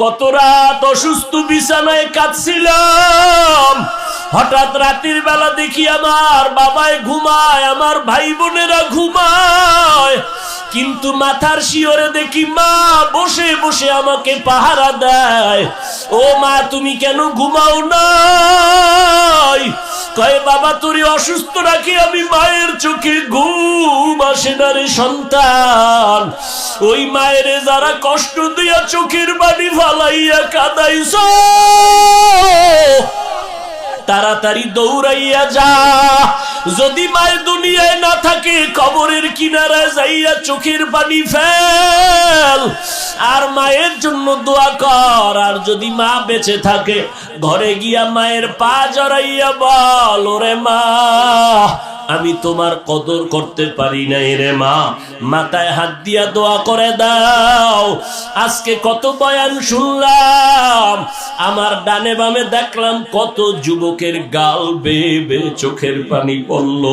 কত রাত অসুস্থ বিছানায় কাঁদছিলাম। হঠাৎ রাতের বেলা দেখি আমার বাবায় ঘুমায়, আমার ভাই বোনেরা ঘুমায়। কিন্তু মাথার শিওরে দেখি মা বসে বসে আমাকে পাহারা দেয়। ও মা, তুমি কেন ঘুমাও নাই? কয়ে, বাবা, তোরে অসুস্থ রাখি আমি মায়ের চোখে ঘুম আসে না রে সন্তান। ওই মায়ের যারা কষ্ট দিয়া চোখের বাড়ি ফালাইয়া কাদাইছ, তাড়াতাড়ি দৌড়াইয়া যা। যদি মায়ের দুনিয়ায় না থাকে, কবরের কিনারা যাইয়া চোখের পানি ফেল। আর মায়ের জন্য দোয়া কর, আর যদি মা বেঁচে থাকে, ঘরে গিয়া মায়ের পা জড়াইয়া বল, ওরে মা। আমি তোমার কদর করতে পারি নাই রে মা। মাথায় হাত দিয়া দোয়া করে দাও। আজকে কত বয়ান শুনলাম। আমার ডানে বামে দেখলাম কত যুবকের গাল বেয়ে চোখের পানি পড়ল।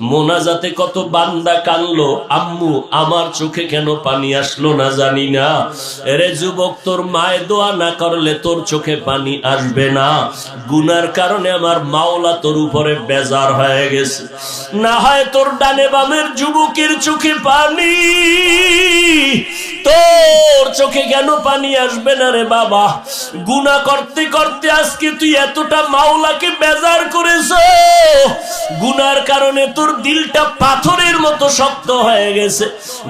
মোনাজাতে কত বান্দা কানলো। আম্মু, আমার চোখে কেন পানি আসলো না জানি না। এরে যুবক, তোর মায় দোয়া না করলে তোর চোখে পানি আসবে না। গুনার কারণে আমার মাওলা তোর উপরে বেজার হয়ে গেছে। না হয় তোর ডানে বামের যুবকের চোখে পানি। তোর চোখে কেন পানি আসবে না রে বাবা? গুনা করতে করতে আজকে তুই এতটা মাওলাকে বেজার করেছ। গুনার কারণে তোর দিলটা পাথরের মতো শক্ত হয়ে গেছে।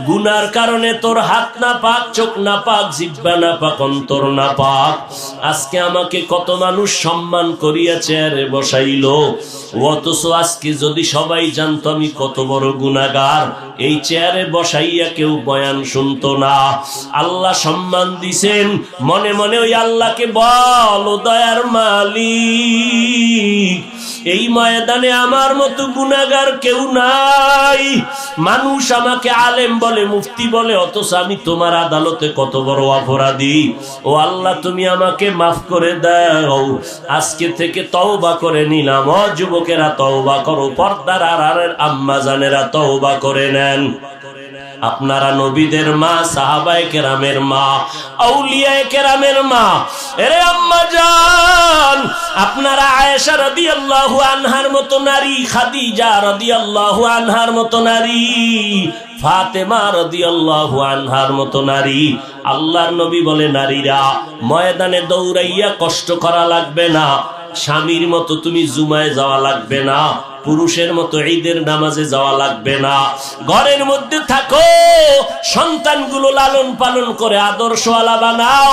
গুনার কারণে তোর হাত না পাক, চোখ না পাক, জিব্বা না পাক, অন্তর না পাক। আজকে আমাকে কত মানুষ সম্মান করিয়াছে আরে বসাইলো। অথচ আজকে যদি সবাই জানতো আমি কত বড় গুনাগার এই চেয়ারে বসাইয়া কেউ বয়ান শুনতো না। আল্লাহ সম্মান দিছেন। মনে মনে ওই আল্লাহকে বল দয়ার মালিক, এই ময়দানে আমার মতো গুনাগার কেউ নাই। মানুষ আমাকে আলেম বলে, মুফতি বলে, অথচ আমি তোমার আদালতে কত বড় অপরাধী। ও আল্লাহ, তুমি আমাকে মাফ করে দাও। আজকে থেকে তওবা করে নিলাম। ও যুবকেরা, তওবা করো পর্দার আড়ারের আম্মা জানেরা তওবা করে নেন। আপনারা নবীদের মা, সাহাবায়ে কেরামের মা, আউলিয়ায়ে কেরামের মা। এরে আম্মা আপনারা আয়েশা আনহার মতো নারী আনহার মতো নারী দৌড়াইয়া কষ্ট করা লাগবে না। স্বামীর মতো তুমি জুমায় যাওয়া লাগবে না। পুরুষের মতো ঈদের নামাজে যাওয়া লাগবে না। ঘরের মধ্যে থাকো, সন্তানগুলো লালন পালন করে আদর্শ আলা বানাও,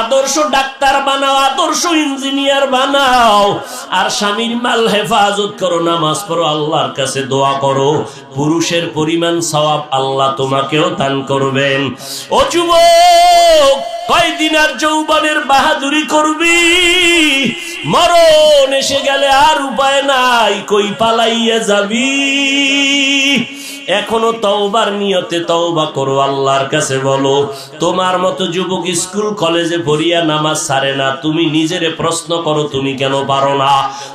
আদর্শ ডাক্তার বানাও, আদর্শ ইঞ্জিনিয়ার বানাও। আর স্বামীর মাল হেফাজত করো, নামাজ পড়ো, আল্লাহর কাছে দোয়া করো। পুরুষের পরিমাণ সওয়াব আল্লাহ তোমাকেও দান করবেন। ও যুবক, কয়দিন আর যৌবনের বাহাদুরি করবি? মরণ এসে গেলে আর উপায় নাই কই পালাইয়া যাবি? এখনও তওবার নিয়তে তওবা করো, আল্লাহর কাছে বলো, তোমার মতো যুবক স্কুল, কলেজে পড়িয়া নামাজ ছাড়ে না, তুমি নিজেরে প্রশ্ন করো, তুমি কেন পারো না?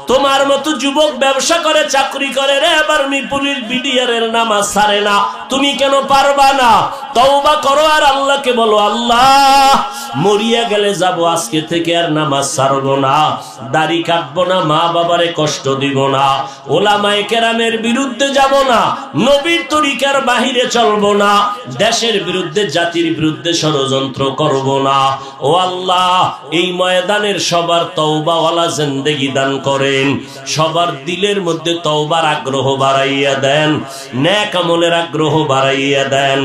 তোমার মতো যুবক ব্যবসা করে, চাকরি করে, রে এবার মি পুলিশ বিডিআরের নামাজ ছাড়ে না, তুমি কেন পারবা না? তওবা করো আর আল্লাহকে বলো, আল্লাহ, মরিয়া গেলে যাব, আজকে থেকে আর নামাজ ছাড়বো না, দাড়ি কাটবো না, মা বাবারে কষ্ট দিব না, ওলামায়ে কেরামের বিরুদ্ধে যাব না, নবীর তরিকার বাহিরে চলবো না, দেশের বিরুদ্ধে, জাতির বিরুদ্ধে ষড়যন্ত্র করব না। ও আল্লাহ, এই ময়দানের সবার তওবাওয়ালা জিন্দেগি দান করেন, সবার দিলের মধ্যে তওবার আগ্রহ বাড়াইয়া দেন ন্যাক আমলের আগ্রহ বাড়াইয়া দেন।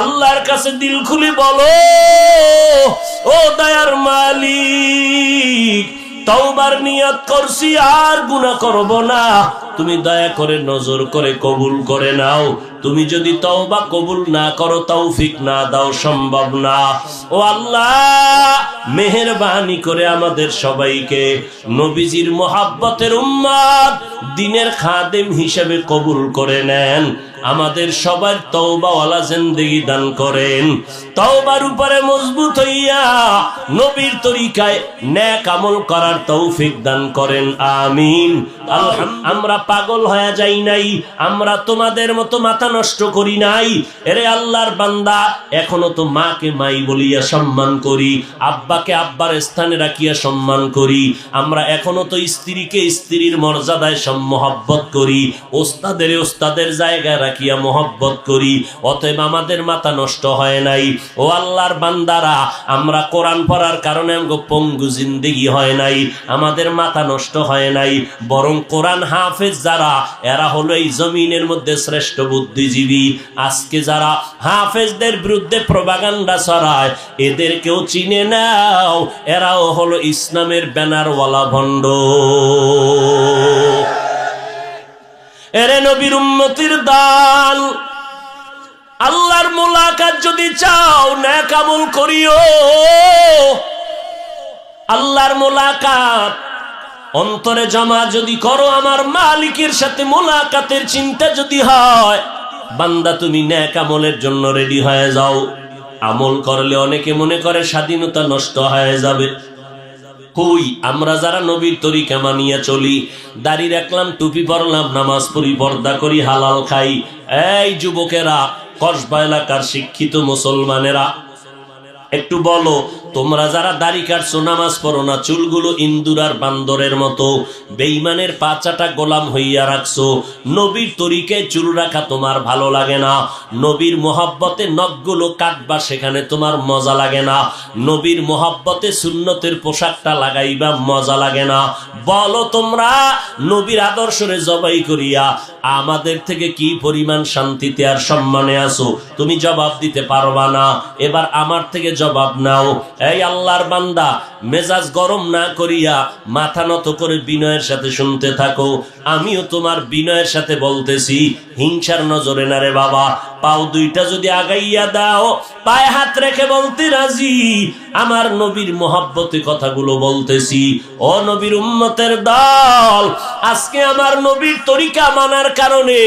আল্লাহর কাছে দিল খুলে বলো, ও দয়ার মালিক, তওবার নিয়ত করছি আর গুনাহ করব না। তুমি দয়া করে নজর করে কবুল করে নাও। তুমি যদি তওবা কবুল না করো, তৌফিক না দাও, সম্ভব না। ও আল্লাহ, মেহেরবানি করে আমাদের সবাইকে নবীজির মোহাব্বতের উম্মত দিনের খাদেম হিসেবে কবুল করে নেন। আমাদের সবার তওবাওয়ালা জিন্দেগি দান করেন। তওবার উপরে মজবুত হইয়া নবীর তরিকায় ন্যাক আমল করার তৌফিক দান করেন। আমিন। আমরা পাগল হয়ে যাই নাই। আমরা তোমাদের মতো মাথা নষ্ট করি নাই। এরে আল্লাহর বান্দা, এখনও তো মাকে মাই বলিয়া সম্মান করি। আব্বাকে আব্বার স্থানে রাখিয়া সম্মান করি। আমরা এখনও তো স্ত্রীকে স্ত্রীর মর্যাদায় সম্মহব্বত করি। ওস্তাদের ওস্তাদের জায়গায় রাখিয়া মহব্বত করি। অতএব আমাদের মাথা নষ্ট হয় নাই। ও আল্লাহর বান্দারা, আমরা কোরআন পড়ার কারণে আমগো পঙ্গু জিন্দিগি হয় নাই। আমাদের মাথা নষ্ট হয় নাই। বরং কোরআন হাফেজ যারা, এরা হলো এই জমিনের মধ্যে শ্রেষ্ঠ বুদ্ধিজীবী। আজকে যারা হাফেজদের বিরুদ্ধে প্রবাগান্ডা ছড়ায়, এদেরকেও চিনে নাও, এরাও হলো ইসলামের ব্যানারওয়ালা ভণ্ড। এরে নবীর উম্মতির দান আল্লাহর মোলাকাত যদি চাও না কামল করিও। আল্লাহর মোলাকাত অন্তরে জমা যদি করো আমার মালিকের সাথে মোলাকাতের চিন্তা যদি হয়, বান্দা তুমি ন্যাক আমলের জন্য রেডি হয়ে যাও। আমল করলে অনেকে মনে করে স্বাধীনতা নষ্ট হয়ে যাবে। কই, আমরা যারা নবীর তরিকা মানিয়া চলি, দাড়ি রাখলাম, টুপি পরলাম, নামাজ পড়ি, পর্দা করি, হালাল খাই, এই যুবকেরা, কসবা এলাকার শিক্ষিত মুসলমানেরা, একটু বলো তোমরা যারা দাড়ি কাটছো, নামাজ পড়ো না, চুলগুলো ইন্দুরার বান্দরের মতো। বেইমানের পাচাটা গোলাম হইয়া রাখছো। নবীর তরিকে চুল রাখা তোমার ভালো লাগে না। নবীর মোহাব্বতে নখগুলো কাটবা সেখানে তোমার মজা লাগে না। নবীর মোহাব্বতে সুন্নতের পোশাকটা লাগাইবা মজা লাগে না। বলো তোমরা, নবীর আদর্শরে জবাই করিয়া আমাদের থেকে কি পরিমাণ শান্তিতে আর সম্মানে আসো তুমি জবাব দিতে পারবা না। এবার আমার থেকে জবাব নাও। এই আল্লাহর বান্দা মেজাজ গরম না করিয়া মাথা নত করে বিনয়ের সাথে শুনতে থাকো। আমিও তোমার বিনয়ের সাথে বলতেছি, হিংসার নজরে না রে বাবা, পাও দুইটা যদি আগাইয়া দাও, পায়ে হাত রেখে বলতে রাজি। আমার নবীর মহাব্বতে কথাগুলো বলতেছি, ও নবীর উম্মতের দল, আজকে আমার নবীর তরিকা মানার কারণে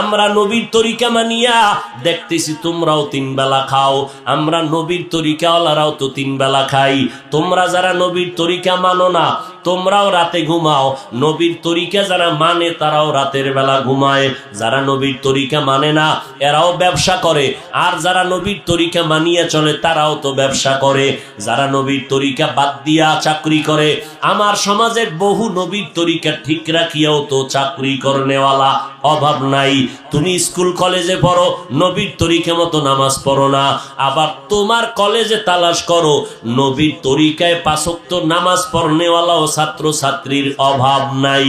আমরা নবীর তরিকা মানিয়া দেখতেছি তোমরাও তিন বেলা খাও, আমরা নবীর তরিকাওয়ালারাও তো তিন বেলা খাই, তোমরা যারা নবীর তরিকা মানো না তোমরাও রাতে ঘুমাও। নবীর তরিকা যারা মানে তারাও রাতের বেলা ঘুমায়। যারা নবীর তরিকা মানে না, এরাও ব্যবসা করে। আর যারা নবীর তরিকা মানিয়ে চলে, তারাও তো ব্যবসা করে। যারা নবীর তরিকা বাদ দিয়া চাকরি করে, আমার সমাজের বহু নবীর তরিকা ঠিক রাখিয়াও তো চাকরি করনেওয়ালা অভাব নাই। তুমি স্কুল, কলেজে পড়ো, নবীর তরিকা মতো নামাজ পড়ো না। আবার তোমার কলেজে তালাশ করো, নবীর তরিকায় পাশক্ত নামাজ পড়নেওয়ালাও ছাত্র ছাত্রীর অভাব নাই।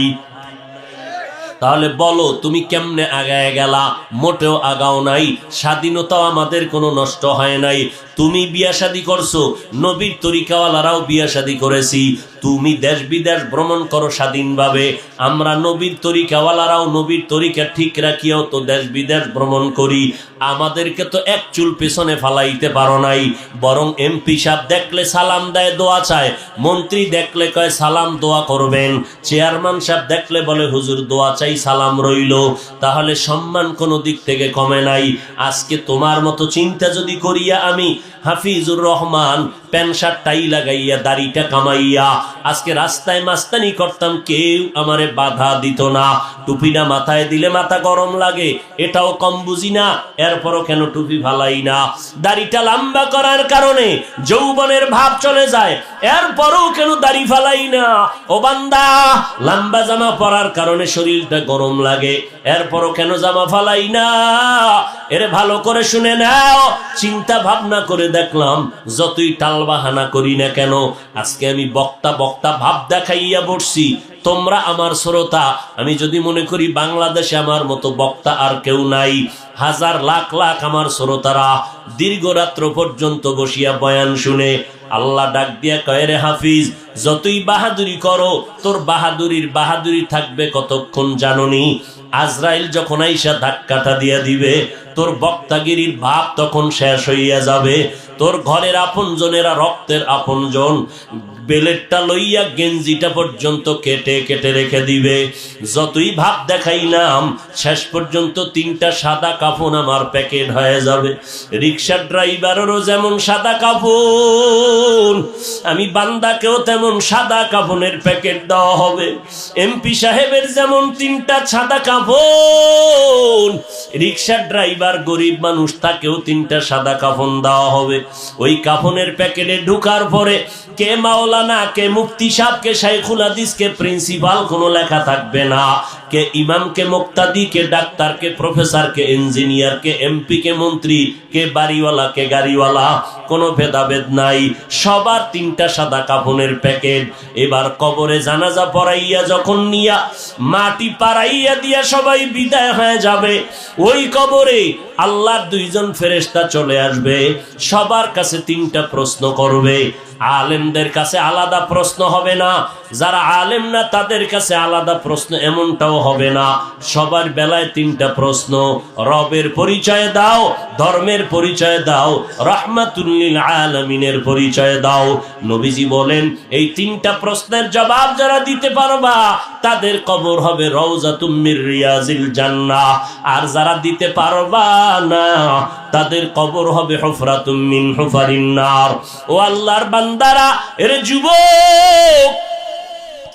তাহলে বলো, তুমি কেমনে আগায় গেলা? মোটেও আগাও নাই। স্বাধীনতাও আমাদের কোনো নষ্ট হয় নাই। তুমি বিয়া শাদি করছ, নবীর তরিকাওয়ালারাও বিয়া শাদি করেছি। তুমি দেশ বিদেশ ভ্রমণ করো স্বাধীনভাবে। আমরা নবীর তরিকাওয়ালারাও নবীর তরিকা ঠিক রাখিয়াও তো দেশ বিদেশ ভ্রমণ করি। আমাদেরকে তো এক চুল পেছনে ফালাইতে পারো নাই। বরং এমপি সাহেব দেখলে সালাম দেয়, দোয়া চায়। মন্ত্রী দেখলে কয়, সালাম দোয়া করবেন। চেয়ারম্যান সাহেব দেখলে বলে, হুজুর, দোয়া চাই সালাম রইল। তাহলে সম্মান কোনো দিক থেকে কমে নাই। আজকে তোমার মতো চিন্তা যদি করিয়া আমি Hafizur Rahman pant shirt tie লাগাইয়া, দাড়িটা কামাইয়া। আজকে রাস্তায় মাস্তানি করতাম, কেউ আমারে বাধা দিত না। টুপিটা মাথায় দিলে মাথা গরম লাগে, এটাও কম বুঝি না, এরপরও কেন টুপি ভালাই না? দাড়িটা লম্বা করার কারণে যৌবনের ভাব চলে যায়, এরপরও কেন দাড়ি ফালাই না? ও বান্দা, লম্বা জামা পরার কারণে শরীরটা গরম লাগে, এরপরও কেন জামা ফালাই না? এরে ভালো করে শুনে নাও, চিন্তা ভাবনা করে দেখলাম, যতই টাল বাহানা করি না কেন? আজকে আমি বক্তা বক্তা ভাব দেখাইয়া বসছি। তোমরা আমার শ্রোতা, আমি যদি মনে করি বাংলাদেশে আমার মতো বক্তা আর কেউ নাই, হাজার লাখ লাখ আমার শ্রোতারা দীর্ঘ রাত্র পর্যন্ত বসিয়া বয়ান শুনে, আল্লাহ ডাক দিয়া কয়, রে হাফিজ, যতই বাহাদুরি করো, তোর বাহাদুরির বাহাদুরি থাকবে কতক্ষণ জাননি? আজরাইল যখন আইসা ধাক্কাটা দিয়া দিবে, তোর বক্তাগিরির ভাব তখন শেষ হইয়া যাবে। তোর ঘরের আপনজনেরা রক্তের আপনজন। বেলেটটা লইয়া গেঞ্জিটা পর্যন্ত কেটে কেটে রেখে দিবে। যতই ভাব দেখাই নাম শেষ পর্যন্ত তিনটা সাদা কাফন আমার প্যাকেট হয়ে যাবে। রিক্সার ড্রাইভারেরও যেমন সাদা কাফন, আমি বান্দাকেও তেমন সাদা কাফনের প্যাকেট দেওয়া হবে। এমপি সাহেবের যেমন তিনটা সাদা কাফন রিক্সার ড্রাইভার গরিব মানুষ, তাকেও তিনটা সাদা কাফন দেওয়া হবে। ওই কাফনের প্যাকেটে ঢুকার পরে কে মাওলানা, কে মুফতি সাহেব, কে শাইখুল হাদিস, কে প্রিন্সিপাল কোনো লেখা থাকবে না। কে ইমাম কে মুক্তাদি, কে ডাক্তার কে প্রফেসর কে ইঞ্জিনিয়ার কে এমপি কে মন্ত্রী, কে বাড়িওয়ালা, কে গাড়িওয়ালা, কোনো ভেদাভেদ নাই। সবার তিনটা সাদা কাফনের প্যাকেট। এবার কবরে জানাজা পড়াইয়া যখন নিয়া মাটি পাড়াইয়া দিয়া সবাই বিদায় হয়ে যাবে, ওই কবরে আল্লাহর দুইজন ফেরেস্তা চলে আসবে, সবার কাছে তিনটা প্রশ্ন করবে আলেমদের কাছে আলাদা প্রশ্ন হবে না। যারা আলেম না, তাদের কাছে আলাদা প্রশ্ন এমনটাও হবে না। সবার বেলায় তিনটা প্রশ্ন। রবের পরিচয় দাও, ধর্মের পরিচয় দাও রহমাতুল্লিল আলমিনের পরিচয় দাও। নবীজি বলেন, এই তিনটা প্রশ্নের জবাব যারা দিতে পারবা, তাদের কবর হবে রওজা তুমির রিয়াজিল জান্নাহ। আর যারা দিতে পারবা না তাদের কবর হবে হুফরাতুম মিন হুফারিন নার। ও আল্লাহর বান্দারা, এর যুবক,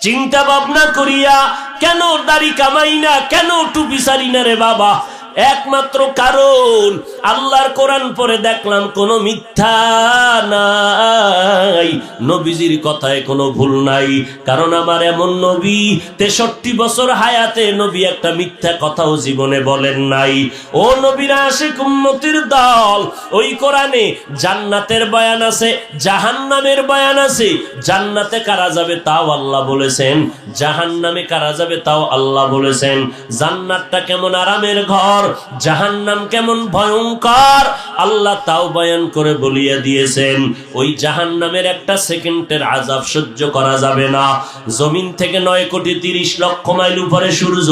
চিন্তা ভাবনা করিয়া, কেন দাড়ি কামাই না, কেন টুপি সারি না রে বাবা? একমাত্র কারণ, আল্লাহর কোরআন পরে দেখলাম কোনো মিথ্যা নাই। নবীজির কথায় কোনো ভুল নাই। কারণ আমার এমন নবী, তেষট্টি বছর হায়াতে নবী একটা মিথ্যা কথাও জীবনে বলেন নাই। ও নবীরা আসে কুম্মতির দল, ওই কোরআনে জান্নাতের বয়ান আছে, জাহান্নামের বয়ান আছে। জান্নাতে কারা যাবে তাও আল্লাহ বলেছেন, জাহান্নামে কারা যাবে তাও আল্লাহ বলেছেন। জান্নাতটা কেমন আরামের ঘর জাহান্নাম কেমন ভয়ঙ্কর। আল্লাহ তাও বয়ান করে বলিয়ে দিয়েছেন, ওই জাহান্নামের একটা সেকেন্ডের আজাব সহ্য করা যাবে না। জমিন থেকে নয় কোটি তিরিশ লক্ষ মাইল উপরে সূর্য,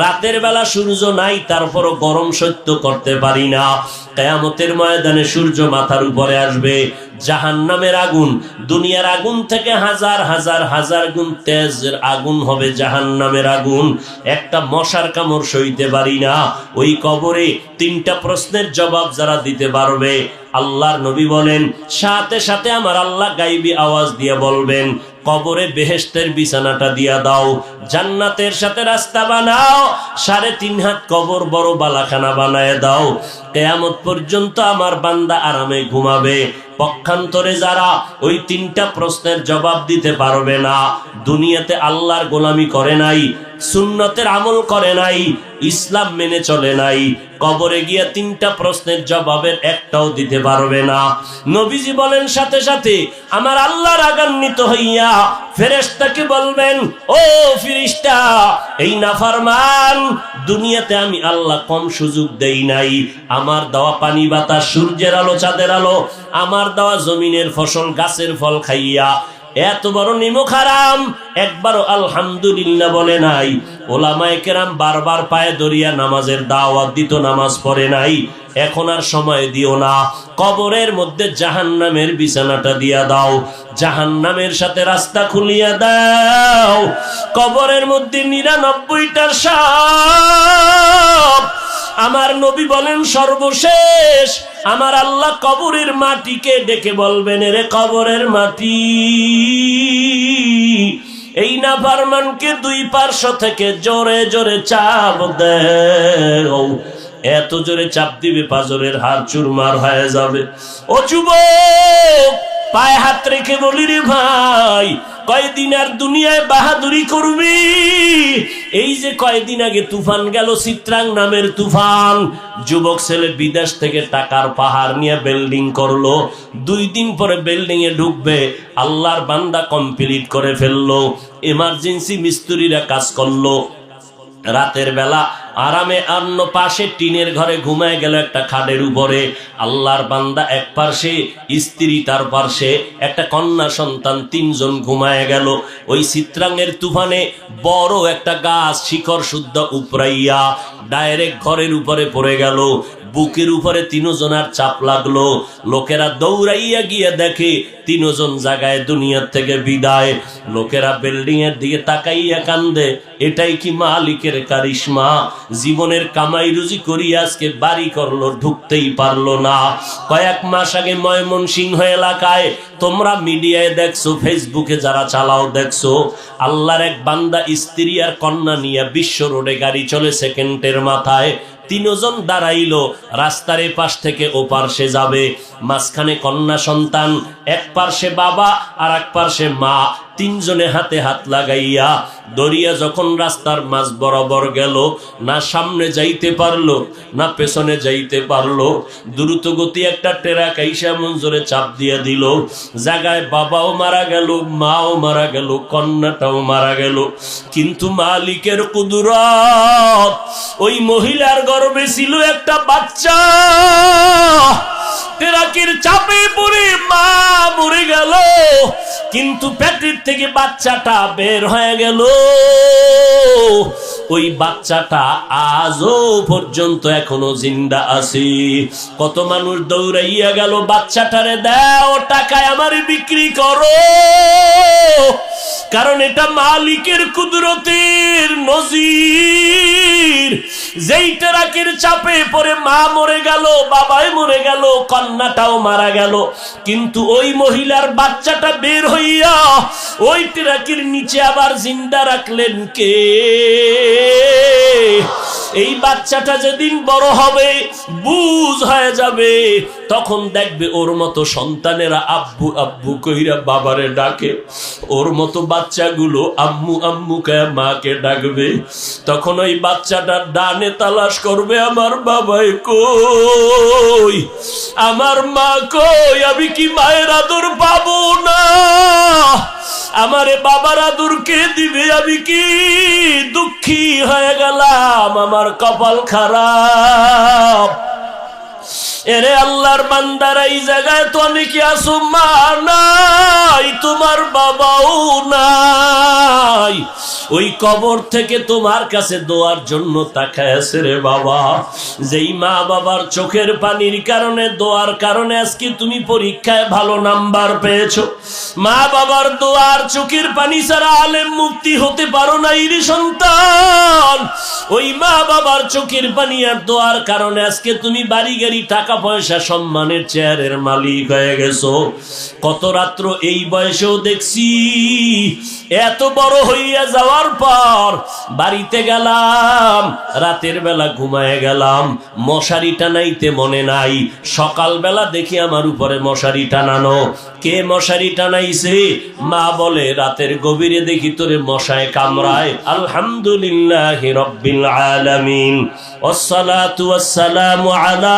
রাতের বেলা সূর্য নাই, তারপরও গরম সহ্য করতে পারি না। কেয়ামতের ময়দানে সূর্য মাথার উপরে আসবে জাহান্নামের আগুন, দুনিয়ার আগুন থেকে হাজার হাজার হাজার গুণ তেজের আগুন হবে জাহান্নামের আগুন। একটা মশার কামড় সইতে পারি না। ওই কবরে তিনটা প্রশ্নের জবাব যারা দিতে পারবে, আল্লাহর নবী বলেন, সাথে সাথে আমার আল্লাহ গাইবি আওয়াজ দিয়ে বলবেন, কবরে বেহেস্তের বিছানাটা দিয়া দাও, জান্নাতের সাথে রাস্তা বানাও, সাড়ে তিন হাত কবর বড় বালাখানা বানায় দাও। কেয়ামত পর্যন্ত আমার বান্দা আরামে ঘুমাবে পক্ষান্তরে যারা ওই তিনটা প্রশ্নের জবাব দিতে পারবে না, দুনিয়াতে আল্লাহর গোলামি করে নাই, সুন্নতের আমল করে নাই, ইসলাম মেনে চলে নাই, কবরে গিয়া তিনটা প্রশ্নের জবাবের একটাও দিতে পারবে না। নবীজি বলেন, সাথে সাথে আমার আল্লাহ রাগান্বিত হইয়া ফেরেশতাকে বলবেন, ও ফিরিস্তা এই নাফারমান, দুনিয়াতে আমি আল্লাহ কম সুযোগ দেই নাই। আমার দেওয়া পানি, বাতাস, সূর্যের আলো, চাঁদের আলো, আমার দেওয়া জমিনের ফসল, গাছের ফল খাইয়া, এত বড় নিমক হারাম। একবারও আলহামদুলিল্লাহ বলে নাই। ওলামায়ে কেরাম বারবার পায়ে দরিয়া নামাজের দাওয়াত দিত, নামাজ পড়ে নাই। এখন আর সময় দিও না। কবরের মধ্যে জাহান্নামের বিছানাটা দিয়া দাও। জাহান্নামের সাথে রাস্তা খুলিয়া দাও। কবরের মধ্যে নিরানব্বইটা সাপ। আমার নবী বলেন সর্বশেষ, আমার আল্লাহ কবরের মাটিকে ডেকে বলবেন রে কবরের মাটি, এই না ফারমানকে দুই পার্শ্ব থেকে জোরে জোরে চাপ দেও। এত জোরে চাপ দিবে পাজরের হাত চুরমার হয়ে যাবে। ও যুবক, পায়ে হাত রেখে বলি রে ভাই কয়দিন আর দুনিয়ায় বাহাদুরি করবি? এই যে কয়দিন আগে তুফান গেল চিত্রাং নামের তুফান, যুবক ছেলে বিদেশ থেকে টাকার পাহাড় নিয়ে বিল্ডিং করল, দুই দিন পরে বিল্ডিং এ ঢুকবে, আল্লাহর বান্দা কমপ্লিট করে ফেলল এমার্জেন্সি মিস্ত্রিরা কাজ করল রাতের বেলা আরামে অন্য পাশে টিনের ঘরে ঘুমায় গেল একটা খাদের উপরে। আল্লাহর বান্দা এক পার্শ্বে, স্ত্রী তার পার্শ্বে, একটা কন্যা সন্তান তিনজন ঘুমায় গেল। ওই চিত্রাঙ্গের তুফানে বড় একটা গাছ শিখর শুদ্ধ উপরাইয়া ডাইরেক্ট ঘরের উপরে পড়ে গেল। বুকের উপরে তিনজনার চাপ লাগল। লোকেরা দৌড়াইয়া গিয়ে দেখে তিনজন জায়গায় দুনিয়ার থেকে বিদায়। লোকেরা বিল্ডিং এর দিকে তাকাইয়া কান্দে, এটাই কি মালিকের কারিশমা? জীবনের কামাই রুজি করি আজকে বাড়ি করল, ঢুকতেই পারল না। কয়েক মাস আগে ময়মন সিংহ এলাকায় তোমরা মিডিয়ায় দেখছ, ফেসবুকে যারা চালাও দেখছ, আল্লাহর এক বান্দা স্ত্রী আর কন্যা নিয়ে বিশ্ব রোডে গাড়ি চলে সেকেন্ডের মাথায়। তিনজন দাঁড়াইল, রাস্তার পাশ থেকে ও পার্শ্বে যাবে। মাঝখানে কন্যা সন্তান এক পার্শ্বে বাবা আর এক পার্শ্বে মা। তিনজনে হাতে হাত লাগাইয়া দরিয়া যখন রাস্তার মাঝ বরাবর গেল, না সামনে যাইতে পারল, না পেছনে যাইতে পারল, দ্রুত গতি একটা টেরা কাইসা মঞ্জুরে চাপ দিয়ে দিল। জায়গায় বাবাও মারা গেল, মাও মারা গেল, কন্যাটাও মারা গেল। কিন্তু মালিকের কুদুরত, ওই মহিলার গর্বে ছিল একটা বাচ্চা। টেরাকির চাপে পড়ে মা মরে গেল। কিন্তু পেটের থেকে বাচ্চাটা বের হয়ে গেল। ওই বাচ্চাটা আজও পর্যন্ত এখনও জিন্দা আছে। কত মানুষ দৌড়াইয়া গেল, বাচ্চাটারে দাও, টাকায় আমার বিক্রি করো। কারণ এটা মালিকের কুদরতের নজির। যেই টেরাকের চাপে পরে মা মরে গেল, বাবাই মরে গেল, কন্যাটাও মারা গেল। কিন্তু ওই মহিলার বাচ্চাটা বের হইয়া ওই টেরাকির নিচে আবার জিন্দা রাখলেন কে? এই বাচ্চাটা যেদিন বড় হবে, বুঝ হয়ে যাবে। তখন দেখবে ওর মতো সন্তানেরা আব্বু আব্বু কইরা বাবারে ডাকে। ওর মতো বাচ্চাগুলো আম্মু আম্মু কে মাকে ডাকবে। তখন ওই বাচ্চাটার ডানে তালাশ করবে, আমার বাবাই কই? আমার মা কই? আমি কি মায়ের আদর পাবো না? আমারে বাবারা দূরকে দিবে আমি কি দুঃখী হয়ে গেলাম? আমার কপাল খারাপ। এরে আল্লাহর বান্দার, এই জায়গায় তো অনেকে আসো মা নাই, তোমার বাবাও নাই। ওই কবর থেকে তোমার কাছে দোয়ার জন্য তাকায় আছে রে বাবা। যেই মা বাবার চোখের পানির কারণে, দোয়ার কারণে আজকে তুমি পরীক্ষায় ভালো নাম্বার পেয়েছ। মা বাবার দোয়ার চোখের পানি ছাড়া আলেম মুক্তি হতে পারো না ইরি সন্তান। ওই মা বাবার চোখের পানি আর দোয়ার কারণে আজকে তুমি বাড়ি গাড়ি টাকা পয়সা সম্মানের চেয়ারের মালিক হয়ে গেছো কত রাত্র এই বয়সেও দেখছি এত বড় হইয়া যাওয়ার পর বাড়িতে গেলাম রাতের বেলা ঘুমায় গেলাম মশারি টানাইতে মনে নাই সকালবেলা দেখি আমার উপরে মশারি টানানো কে মশারি টানাইছে মা বলে রাতের গভীরে দেখি তোরে মশায় কামড়ায় আলহামদুলিল্লাহ রব্বিল আলামিন والصلاة والسلام على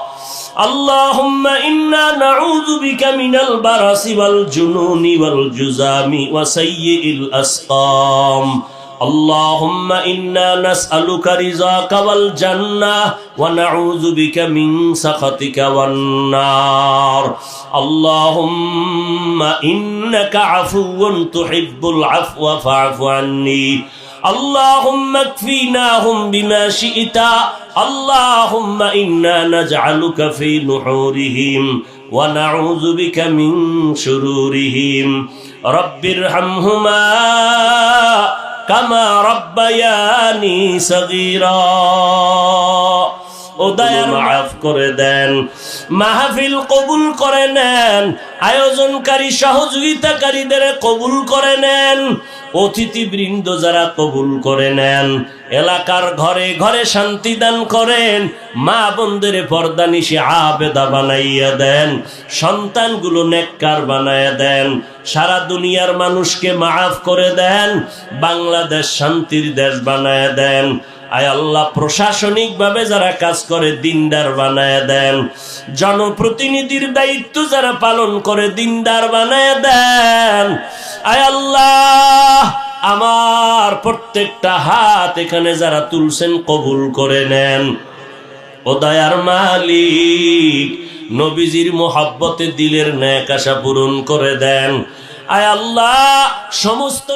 اللهم إنا نعوذ بك من البرص والجنون والجزام وسيء الأسقام اللهم إنا نسألك رزاك والجنة ونعوذ بك من سخطك والنار اللهم إنك عفو تحب العفو فاعف عني اللهم اكفيناهم بما شئت اللهم إنا نجعلك في نحورهم ونعوذ بك من شرورهم رب ارحمهما كما ربياني صغيرا ও দয়ার মাফ করে দেন। মাহফিল কবুল করে নেন। আয়োজনকারী সহযোগিতাকারীদের কবুল করে নেন। অতিথি বৃন্দ যারা কবুল করে নেন। এলাকার ঘরে ঘরে শান্তি দান করেন। মা বোনদের পর্দা নিশে আবেদা বানাইয়া দেন। সন্তানগুলো নেককার বানাইয়া দেন। সারা দুনিয়ার মানুষকে মাফ করে দেন। বাংলাদেশ শান্তির দেশ বানায় দেন। আয় আল্লাহ প্রশাসনিক ভাবে যারা কাজ করে, দিনদার বানায় দেন। জনপ্রতিনিধির দায়িত্ব যারা পালন করে, দিনদার বানায় দেন। আয় আল্লাহ, আমার প্রত্যেকটা হাত এখানে যারা তুলছেন, কবুল করে নেন। ও দয়ার মালিক, নবীজির মোহাব্বতে দিলের ন্যাক আশা পূরণ করে দেন। আয় আল্লাহ, সমস্ত